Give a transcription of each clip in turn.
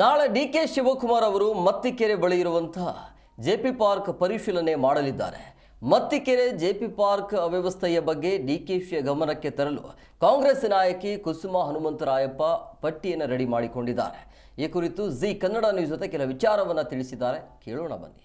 ನಾಳೆ D K Shivakumar ಅವರು ಮತ್ತಿಕೆರೆ ಬಳಿ ಇರುವಂತಹ ಜೆಪಿ ಪಾರ್ಕ್ ಪರಿಶೀಲನೆ ಮಾಡಲಿದ್ದಾರೆ. ಮತ್ತಿಕೆರೆ ಜೆಪಿ ಪಾರ್ಕ್ ಅವ್ಯವಸ್ಥೆಯ ಬಗ್ಗೆ ಡಿ ಕೆ ಶಿಯ ಗಮನಕ್ಕೆ ತರಲು ಕಾಂಗ್ರೆಸ್ ನಾಯಕಿ ಕುಸುಮ ಹನುಮಂತರಾಯಪ್ಪ ಪಟ್ಟಿಯನ್ನು ರೆಡಿ ಮಾಡಿಕೊಂಡಿದ್ದಾರೆ. ಈ ಕುರಿತು ಜಿ ಕನ್ನಡ ನ್ಯೂಸ್ ಜೊತೆ ಕೆಲ ವಿಚಾರವನ್ನು ತಿಳಿಸಿದ್ದಾರೆ. ಕೇಳೋಣ ಬನ್ನಿ.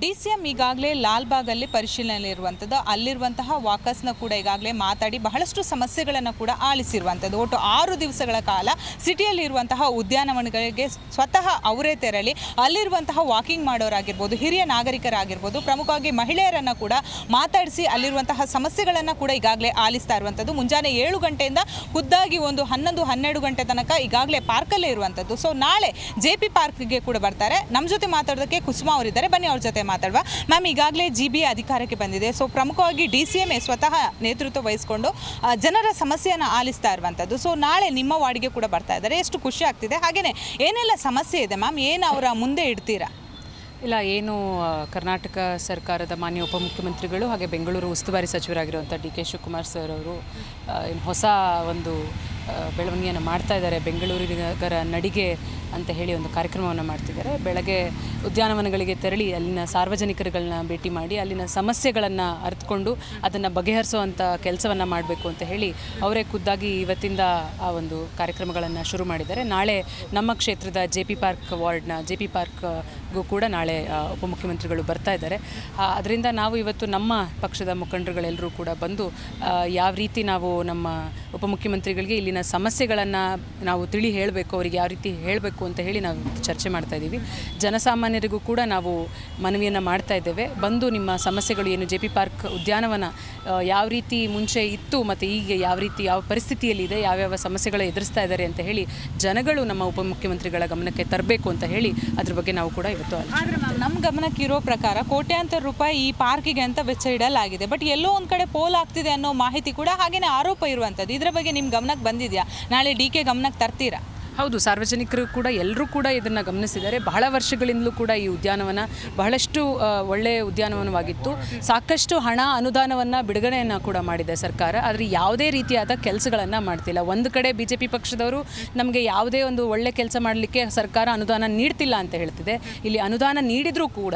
ಡಿ ಸಿ ಎಂ ಈಗಾಗಲೇ ಲಾಲ್ಬಾಗಲ್ಲಿ ಪರಿಶೀಲನೆ ಇರುವಂಥದ್ದು ಅಲ್ಲಿರುವಂತಹ ವಾಕರ್ಸ್ನ ಕೂಡ ಈಗಾಗಲೇ ಮಾತಾಡಿ ಬಹಳಷ್ಟು ಸಮಸ್ಯೆಗಳನ್ನು ಕೂಡ ಆಲಿಸಿರುವಂಥದ್ದು. ಒಟ್ಟು ಆರು ದಿವಸಗಳ ಕಾಲ ಸಿಟಿಯಲ್ಲಿ ಇರುವಂತಹ ಉದ್ಯಾನವನಗಳಿಗೆ ಸ್ವತಃ ಅವರೇ ತೆರಳಿ ಅಲ್ಲಿರುವಂತಹ ವಾಕಿಂಗ್ ಮಾಡೋರಾಗಿರ್ಬೋದು, ಹಿರಿಯ ನಾಗರಿಕರಾಗಿರ್ಬೋದು, ಪ್ರಮುಖವಾಗಿ ಮಹಿಳೆಯರನ್ನು ಕೂಡ ಮಾತಾಡಿಸಿ ಅಲ್ಲಿರುವಂತಹ ಸಮಸ್ಯೆಗಳನ್ನು ಕೂಡ ಈಗಾಗಲೇ ಆಲಿಸ್ತಾ ಇರುವಂಥದ್ದು. ಮುಂಜಾನೆ ಏಳು ಗಂಟೆಯಿಂದ ಖುದ್ದಾಗಿ ಒಂದು ಹನ್ನೊಂದು, ಹನ್ನೆರಡು ಗಂಟೆ ತನಕ ಈಗಾಗಲೇ ಪಾರ್ಕಲ್ಲೇ ಇರುವಂಥದ್ದು. ಸೊ, ನಾಳೆ ಜೆ ಪಿ ಪಾರ್ಕ್ಗೆ ಕೂಡ ಬರ್ತಾರೆ. ನಮ್ಮ ಜೊತೆ ಮಾತಾಡೋದಕ್ಕೆ ಕುಸುಮಾ ಅವರಿದ್ದಾರೆ. ಬನ್ನಿ ಅವ್ರ ಜೊತೆ ಮಾತಾಡುವ. ಮ್ಯಾಮ್ ಈಗಾಗಲೇ ಜಿ ಬಿ ಅಧಿಕಾರಕ್ಕೆ ಬಂದಿದೆ. ಸೊ ಪ್ರಮುಖವಾಗಿ ಡಿ ಸಿ ಎಂ ಸ್ವತಃ ನೇತೃತ್ವ ವಹಿಸಿಕೊಂಡು ಜನರ ಸಮಸ್ಯೆಯನ್ನು ಆಲಿಸ್ತಾ ಇರುವಂಥದ್ದು ಸೊ ನಾಳೆ ನಿಮ್ಮ ವಾರ್ಡ್ಗೆ ಕೂಡ ಬರ್ತಾ ಇದ್ದಾರೆ. ಎಷ್ಟು ಖುಷಿ ಆಗ್ತಿದೆ. ಹಾಗೆಯೇ ಏನೆಲ್ಲ ಸಮಸ್ಯೆ ಇದೆ ಮ್ಯಾಮ್ ಏನು ಅವರ ಮುಂದೆ ಇಡ್ತೀರಾ? ಇಲ್ಲ, ಏನು ಕರ್ನಾಟಕ ಸರ್ಕಾರದ ಮಾನ್ಯ ಉಪಮುಖ್ಯಮಂತ್ರಿಗಳು ಹಾಗೆ ಬೆಂಗಳೂರು ಉಸ್ತುವಾರಿ ಸಚಿವರಾಗಿರುವಂಥ ಡಿ ಕೆ ಶಿವಕುಮಾರ್ ಸರ್ ಅವರು ಹೊಸ ಒಂದು ಬೆಳವಣಿಗೆಯನ್ನು ಮಾಡ್ತಾ ಇದ್ದಾರೆ. ಬೆಂಗಳೂರಿಗರ ನಡಿಗೆ ಅಂತ ಹೇಳಿ ಒಂದು ಕಾರ್ಯಕ್ರಮವನ್ನು ಮಾಡ್ತಿದ್ದಾರೆ. ಬೆಳಗ್ಗೆ ಉದ್ಯಾನವನಗಳಿಗೆ ತೆರಳಿ ಅಲ್ಲಿನ ಸಾರ್ವಜನಿಕರುಗಳನ್ನ ಭೇಟಿ ಮಾಡಿ ಅಲ್ಲಿನ ಸಮಸ್ಯೆಗಳನ್ನು ಅರಿತುಕೊಂಡು ಅದನ್ನು ಬಗೆಹರಿಸುವಂಥ ಕೆಲಸವನ್ನು ಮಾಡಬೇಕು ಅಂತ ಹೇಳಿ ಅವರೇ ಖುದ್ದಾಗಿ ಇವತ್ತಿಂದ ಆ ಒಂದು ಕಾರ್ಯಕ್ರಮಗಳನ್ನು ಶುರು ಮಾಡಿದ್ದಾರೆ. ನಾಳೆ ನಮ್ಮ ಕ್ಷೇತ್ರದ ಜೆ ಪಿ ಪಾರ್ಕ್ ವಾರ್ಡ್ನ ಜೆ ಪಿ ಪಾರ್ಕ್ಗೂ ಕೂಡ ನಾಳೆ ಉಪಮುಖ್ಯಮಂತ್ರಿಗಳು ಬರ್ತಾ ಇದ್ದಾರೆ. ಅದರಿಂದ ನಾವು ಇವತ್ತು ನಮ್ಮ ಪಕ್ಷದ ಮುಖಂಡರುಗಳೆಲ್ಲರೂ ಕೂಡ ಬಂದು ಯಾವ ರೀತಿ ನಾವು ನಮ್ಮ ಉಪಮುಖ್ಯಮಂತ್ರಿಗಳಿಗೆ ಇಲ್ಲಿನ ಸಮಸ್ಯೆಗಳನ್ನು ನಾವು ತಿಳಿ ಹೇಳಬೇಕು, ಅವರಿಗೆ ಯಾವ ರೀತಿ ಹೇಳಬೇಕು ಅಂತ ಹೇಳಿ ನಾವು ಚರ್ಚೆ ಮಾಡ್ತಾ ಇದ್ದೀವಿ. ಜನಸಾಮಾನ್ಯರಿಗೂ ಕೂಡ ನಾವು ಮನವಿಯನ್ನು ಮಾಡ್ತಾ ಇದ್ದೇವೆ. ಬಂದು ನಿಮ್ಮ ಸಮಸ್ಯೆಗಳು ಏನು? ಜೆ ಪಿ ಪಾರ್ಕ್ ಉದ್ಯಾನವನ ಯಾವ ರೀತಿ ಮುಂಚೆ ಇತ್ತು ಮತ್ತು ಈಗ ಯಾವ ರೀತಿ, ಯಾವ ಪರಿಸ್ಥಿತಿಯಲ್ಲಿದೆ ಯಾವ್ಯಾವ ಸಮಸ್ಯೆಗಳು ಎದುರಿಸ್ತಾ ಇದ್ದಾರೆ ಅಂತ ಹೇಳಿ ಜನಗಳು ನಮ್ಮ ಉಪಮುಖ್ಯಮಂತ್ರಿಗಳ ಗಮನಕ್ಕೆ ತರಬೇಕು ಅಂತ ಹೇಳಿ ಅದ್ರ ಬಗ್ಗೆ ನಾವು ಕೂಡ ಇವತ್ತು ಆದರೆ ನಮ್ಮ ಗಮನಕ್ಕೆ ಇರೋ ಪ್ರಕಾರ ಕೋಟ್ಯಾಂತರ ರೂಪಾಯಿ ಈ ಪಾರ್ಕಿಗೆ ಅಂತ ವೆಚ್ಚ ಇಡಲಾಗಿದೆ. ಬಟ್ ಎಲ್ಲೋ ಒಂದು ಕಡೆ ಪೋಲ್ ಆಗ್ತಿದೆ ಅನ್ನೋ ಮಾಹಿತಿ ಕೂಡ ಹಾಗೆಯೇ ಆರೋಪ ಇರುವಂಥದ್ದು. ಇದರ ಬಗ್ಗೆ ನಿಮ್ಮ ಗಮನಕ್ಕೆ ಬಂದಿದೆಯಾ? ನಾಳೆ ಡಿ ಕೆ ಗಮನಕ್ಕೆ ತರ್ತೀರಾ? ಹೌದು, ಸಾರ್ವಜನಿಕರು ಕೂಡ ಎಲ್ಲರೂ ಕೂಡ ಇದನ್ನು ಗಮನಿಸಿದ್ದಾರೆ. ಬಹಳ ವರ್ಷಗಳಿಂದಲೂ ಕೂಡ ಈ ಉದ್ಯಾನವನ ಬಹಳಷ್ಟು ಒಳ್ಳೆಯ ಉದ್ಯಾನವನವಾಗಿತ್ತು. ಸಾಕಷ್ಟು ಹಣ ಅನುದಾನವನ್ನು ಬಿಡುಗಡೆಯನ್ನು ಕೂಡ ಮಾಡಿದೆ ಸರ್ಕಾರ. ಆದರೆ ಯಾವುದೇ ರೀತಿಯಾದ ಕೆಲಸಗಳನ್ನು ಮಾಡ್ತಿಲ್ಲ. ಒಂದು ಕಡೆ ಬಿ ಪಕ್ಷದವರು ನಮಗೆ ಯಾವುದೇ ಒಂದು ಒಳ್ಳೆ ಕೆಲಸ ಮಾಡಲಿಕ್ಕೆ ಸರ್ಕಾರ ಅನುದಾನ ನೀಡ್ತಿಲ್ಲ ಅಂತ ಹೇಳ್ತಿದೆ. ಇಲ್ಲಿ ಅನುದಾನ ನೀಡಿದರೂ ಕೂಡ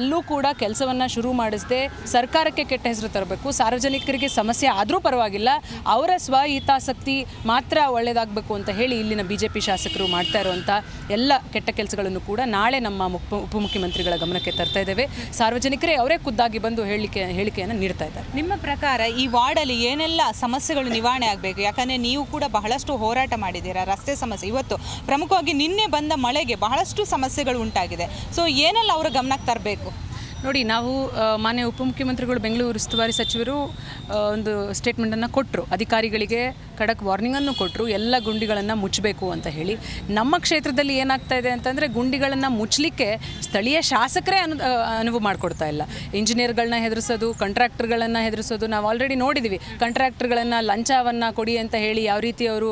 ಎಲ್ಲೂ ಕೂಡ ಕೆಲಸವನ್ನು ಶುರು ಮಾಡಿಸದೆ ಸರ್ಕಾರಕ್ಕೆ ಕೆಟ್ಟ ಹೆಸರು ತರಬೇಕು. ಸಾರ್ವಜನಿಕರಿಗೆ ಸಮಸ್ಯೆ ಆದರೂ ಪರವಾಗಿಲ್ಲ. ಅವರ ಸ್ವ ಹಿತಾಸಕ್ತಿ ಮಾತ್ರ ಒಳ್ಳೆಯದಾಗಬೇಕು ಅಂತ ಹೇಳಿ ಇಲ್ಲಿನ ಬಿ ಜೆ ಶಾಸಕರು ಮಾಡ್ತಾ ಇರುವಂಥ ಎಲ್ಲ ಕೆಟ್ಟ ಕೆಲಸಗಳನ್ನು ಕೂಡ ನಾಳೆ ನಮ್ಮ ಮುಖ್ಯ ಉಪಮುಖ್ಯಮಂತ್ರಿಗಳ ಗಮನಕ್ಕೆ ತರ್ತಾ ಇದ್ದೇವೆ. ಸಾರ್ವಜನಿಕರೇ ಅವರೇ ಖುದ್ದಾಗಿ ಬಂದು ಹೇಳಿಕೆ ಹೇಳಿಕೆಯನ್ನು ನೀಡ್ತಾ ಇದ್ದಾರೆ. ನಿಮ್ಮ ಪ್ರಕಾರ ಈ ವಾರ್ಡಲ್ಲಿ ಏನೆಲ್ಲ ಸಮಸ್ಯೆಗಳು ನಿವಾರಣೆ ಆಗಬೇಕು? ಯಾಕಂದರೆ ನೀವು ಕೂಡ ಬಹಳಷ್ಟು ಹೋರಾಟ ಮಾಡಿದ್ದೀರಾ ರಸ್ತೆ ಸಮಸ್ಯೆ. ಇವತ್ತು ಪ್ರಮುಖವಾಗಿ ನಿನ್ನೆ ಬಂದ ಮಳೆಗೆ ಬಹಳಷ್ಟು ಸಮಸ್ಯೆಗಳು ಉಂಟಾಗಿದೆ. ಸೊ ಏನೆಲ್ಲ ಅವರ ಗಮನಕ್ಕೆ ತರಬೇಕು? ನೋಡಿ ನಾವು ಮಾನ್ಯ ಉಪಮುಖ್ಯಮಂತ್ರಿಗಳು ಬೆಂಗಳೂರು ಉಸ್ತುವಾರಿ ಸಚಿವರು ಒಂದು ಸ್ಟೇಟ್ಮೆಂಟನ್ನು ಕೊಟ್ಟರು ಅಧಿಕಾರಿಗಳಿಗೆ ಖಡಕ್ ವಾರ್ನಿಂಗನ್ನು ಕೊಟ್ಟರು ಎಲ್ಲ ಗುಂಡಿಗಳನ್ನು ಮುಚ್ಚಬೇಕು ಅಂತ ಹೇಳಿ. ನಮ್ಮ ಕ್ಷೇತ್ರದಲ್ಲಿ ಏನಾಗ್ತಾ ಇದೆ ಅಂತಂದರೆ ಗುಂಡಿಗಳನ್ನು ಮುಚ್ಚಲಿಕ್ಕೆ ಸ್ಥಳೀಯ ಶಾಸಕರೇ ಅನು ಅನುವು ಮಾಡಿಕೊಡ್ತಾ ಇಲ್ಲ. ಇಂಜಿನಿಯರ್ಗಳನ್ನ ಹೆದರಿಸೋದು ಕಾಂಟ್ರಾಕ್ಟರ್ಗಳನ್ನು ಹೆದರಿಸೋದು ನಾವು ಆಲ್ರೆಡಿ ನೋಡಿದ್ದೀವಿ ಕಾಂಟ್ರಾಕ್ಟರ್ಗಳನ್ನು ಲಂಚವನ್ನು ಕೊಡಿ ಅಂತ ಹೇಳಿ ಯಾವ ರೀತಿ ಅವರು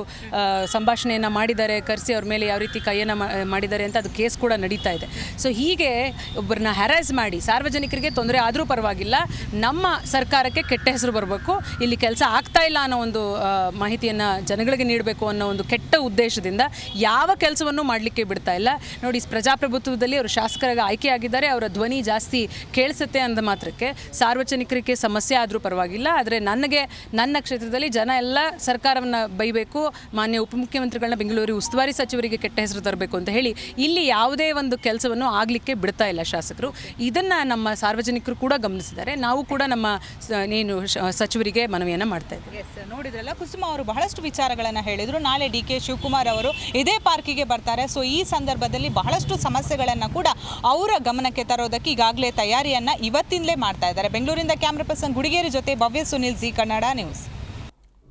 ಸಂಭಾಷಣೆಯನ್ನು ಮಾಡಿದ್ದಾರೆ ಕರೆಸಿ ಅವ್ರ ಮೇಲೆ ಯಾವ ರೀತಿ ಕೈಯನ್ನು ಮಾಡಿದ್ದಾರೆ ಅಂತ ಅದು ಕೇಸ್ ಕೂಡ ನಡೀತಾ ಇದೆ. ಸೊ ಹೀಗೆ ಒಬ್ಬರನ್ನ ಹ್ಯಾರಾಸ್ ಮಾಡಿ ಸಾರ್ವಜನಿಕರಿಗೆ ತೊಂದರೆ ಆದರೂ ಪರವಾಗಿಲ್ಲ ನಮ್ಮ ಸರ್ಕಾರಕ್ಕೆ ಕೆಟ್ಟ ಹೆಸರು ಬರಬೇಕು ಇಲ್ಲಿ ಕೆಲಸ ಆಗ್ತಾ ಇಲ್ಲ ಅನ್ನೋ ಒಂದು ಆ, ಮಾಹಿತಿಯನ್ನು ಜನಗಳಿಗೆ ನೀಡಬೇಕು ಅನ್ನೋ ಒಂದು ಕೆಟ್ಟ ಉದ್ದೇಶದಿಂದ ಯಾವ ಕೆಲಸವನ್ನು ಮಾಡಲಿಕ್ಕೆ ಬಿಡ್ತಾ ಇಲ್ಲ. ನೋಡಿ, ಪ್ರಜಾಪ್ರಭುತ್ವದಲ್ಲಿ ಅವರು ಶಾಸಕರಾಗಿ ಆಯ್ಕೆಯಾಗಿದ್ದಾರೆ. ಅವರ ಧ್ವನಿ ಜಾಸ್ತಿ ಕೇಳಿಸುತ್ತೆ ಅಂದ ಮಾತ್ರಕ್ಕೆ ಸಾರ್ವಜನಿಕರಿಗೆ ಸಮಸ್ಯೆ ಆದರೂ ಪರವಾಗಿಲ್ಲ. ಆದರೆ ನನಗೆ, ನನ್ನ ಕ್ಷೇತ್ರದಲ್ಲಿ ಜನ ಎಲ್ಲ ಸರ್ಕಾರವನ್ನು ಬೈಬೇಕು, ಮಾನ್ಯ ಉಪಮುಖ್ಯಮಂತ್ರಿಗಳನ್ನ ಬೆಂಗಳೂರು ಉಸ್ತುವಾರಿ ಸಚಿವರಿಗೆ ಕೆಟ್ಟ ಹೆಸರು ತರಬೇಕು ಅಂತ ಹೇಳಿ ಇಲ್ಲಿ ಯಾವುದೇ ಒಂದು ಕೆಲಸವನ್ನು ಆಗಲಿಕ್ಕೆ ಬಿಡ್ತಾ ಇಲ್ಲ ಶಾಸಕರು. ಇದನ್ನು ನಮ್ಮ ಸಾರ್ವಜನಿಕರು ಕೂಡ ಗಮನಿಸಿದ್ದಾರೆ. ನಾವು ಕೂಡ ನಮ್ಮ ಏನು ಸಚಿವರಿಗೆ ಮನವಿಯನ್ನು ಮಾಡ್ತಾ ಇದ್ದೇವೆ. ನೋಡಿದ್ರಲ್ಲ, ಕುಸುಮ ಅವರು ಬಹಳಷ್ಟು ವಿಚಾರಗಳನ್ನು ಹೇಳಿದರು. ನಾಳೆ ಡಿ ಕೆ ಶಿವಕುಮಾರ್ ಅವರು ಇದೇ ಪಾರ್ಕಿಗೆ ಬರ್ತಾರೆ. ಸೊ ಈ ಸಂದರ್ಭದಲ್ಲಿ ಬಹಳಷ್ಟು ಸಮಸ್ಯೆಗಳನ್ನು ಕೂಡ ಅವರ ಗಮನಕ್ಕೆ ತರೋದಕ್ಕೆ ಈಗಾಗಲೇ ತಯಾರಿಯನ್ನು ಇವತ್ತಿಂದಲೇ ಮಾಡ್ತಾ ಇದ್ದಾರೆ. ಬೆಂಗಳೂರಿಂದ ಕ್ಯಾಮ್ರಾ ಪರ್ಸನ್ ಗುಡಿಗೇರಿ ಜೊತೆ ಭವ್ಯ ಸುನಿಲ್ ಜಿ ಕನ್ನಡ ನ್ಯೂಸ್.